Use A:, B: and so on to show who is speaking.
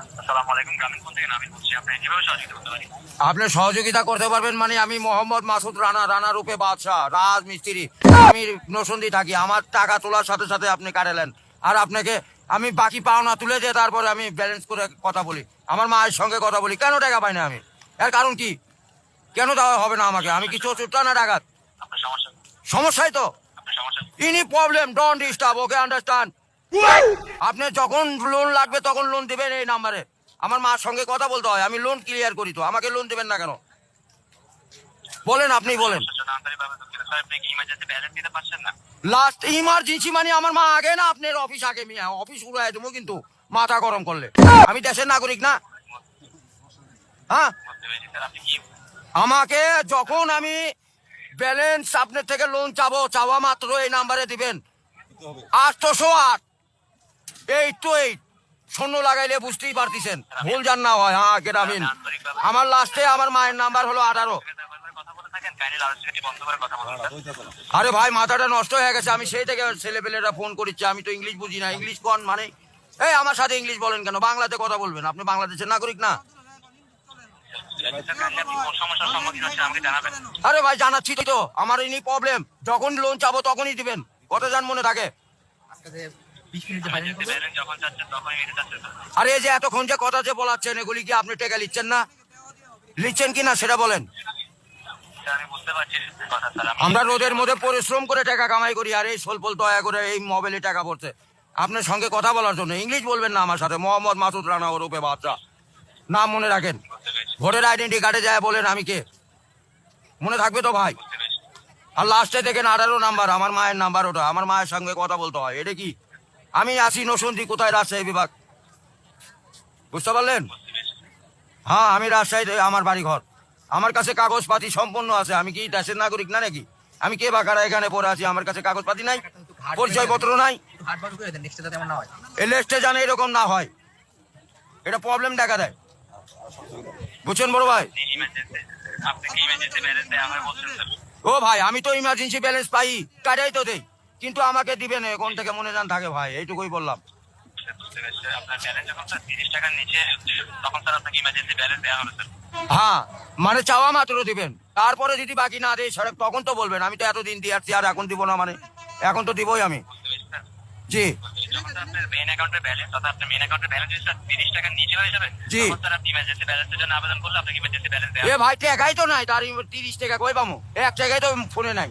A: আসসালামু আলাইকুম গ্রামীণ ফোন থেকে নামিন বলছি আপনি কীভাবে সহযোগিতা করতে পারি?
B: আপনি সহযোগিতা করতে পারবেন মানে আমি মোহাম্মদ মাসুদ রানা রানা রূপে বাদশাহ রাজ মিস্ত্রি আমি নসন্দি থাকি আমার টাকা তোলার সাথে সাথে আপনি কাটালেন আর আপনাকে আমি বাকি পাওনা তুলে দিয়ে তারপরে আমি ব্যালেন্স করে কথা বলি। আমার মায়ের সঙ্গে কথা বলি। কেন টাকা পাই না আমি? এর কারণ কি? কেন দেওয়া হবে না আমাকে? আমি কিছু চোরটা না ডাকাত? সমস্যাই তো।
A: আপনার
B: ইনি problem don't disturb okay understand আপনি যখন লোন লাগবে তখন লোন দেবেন এই নাম্বারে আমার মার সঙ্গে কথা বলতে হয়, আমি লোন ক্লিয়ার করি তো, আমাকে লোন দেবেন না কেন? বলেন, আপনি বলেন। লাস্ট ইমার্জেন্সি মানে আমার মা আগে না, আপনার অফিস আগে মিয়া অফিস উড়াই দেবো কিন্তু, মাথা গরম করলে। আমি দেশের নাগরিক না। হ্যাঁ? আমাকে যখন আমি ব্যালেন্স আপনার থেকে লোন চাবো, চাওয়া মাত্র এই নাম্বারে দিবেন। আটশোশো আট। এইট তো এই শূন্য লাগাইলে বুঝতেই পারতেছেন। ভুল জান না হয় হ্যাঁ গ্রামীণ। আমার লাস্টে আমার মায়ের নাম্বার হলো আঠারো। আরে ভাই, মাথাটা নষ্ট হয়ে গেছে, আমি সেই থেকে ছেলেপেলেরা ফোন করেছি আমি তো ইংলিশ বুঝি না। ইংলিশ কন মানে? এই, আমার সাথে ইংলিশ বলেন কেন? বাংলাতে কথা বলবেন, আপনি বাংলাদেশের নাগরিক না? আরে ভাই, জানাচ্ছি তো আমার ইনি প্রবলেম যখন লোন চাবো তখনই দিবেন। কথা জান মনে থাকে। আরে এই যে এতক্ষণ যে কথা যে বলাচ্ছেন এগুলি কি আপনি টেকা লিখছেন না? লিখছেন কি না সেটা বলেন।
A: স্যার আমি বুঝতে পারছি কথা স্যার। আমি
B: আমরা রোদের মধ্যে পরিশ্রম করে টাকা কামাই করি আর এই সোলপল দয়া করে এই মোবাইলে টাকা পড়ছে। আপনার সঙ্গে কথা বলার জন্য ইংলিশ বলবেন না আমার সাথে মোহাম্মদ মাসুদ রানা ওরূপে বাচ্চা নাম মনে রাখেন। ভোটের আইডেন্টি কার্ডে যায় বলেন আমি কে। মনে থাকবে তো ভাই? আর লাস্টে দেখেন আঠারো নাম্বার আমার মায়ের নাম্বার ওটা আমার মায়ের সঙ্গে কথা বলতে হয় এটা কি? আমি আসি নসন্দি কোথায় রাজশাহী বিভাগ? বুঝতে পারলেন? হ্যাঁ আমি রাজশাহীতে আমার বাড়ি ঘর আমার কাছে কাগজপাতি সম্পূর্ণ আছে। আমি কি দেশের নাগরিক না নাকি? আমি কে বাকারা এখানে পড়ে আছি? আমার কাছে কাগজপাতি নাই পরিচয়পত্র নাই। এই লিস্টে জানে এরকম না হয়। এটা প্রবলেম দেখা দেয়। বুঝছেন বড় ভাই? ও ভাই আমি তো ইমার্জেন্সি ব্যালেন্স পাই। কাটাই তো দেই। কিন্তু আমাকে দিবেন কোন থেকে মনে যান থাকে ভাই এইটুকুই বললাম। হ্যাঁ মানে চাওয়া মাত্র দিবেন। তারপরে যদি বাকি না দেয় সড়ক তখন তো বলবেন আমি তো এতদিন দিয়ে আসছি আর এখন দিব না মানে এখন তো দিবই আমি। জি। এ ভাই টাকাই তো নাই তার তিরিশ টাকা কই পামো এক টাকাই তো ফোনে নাই।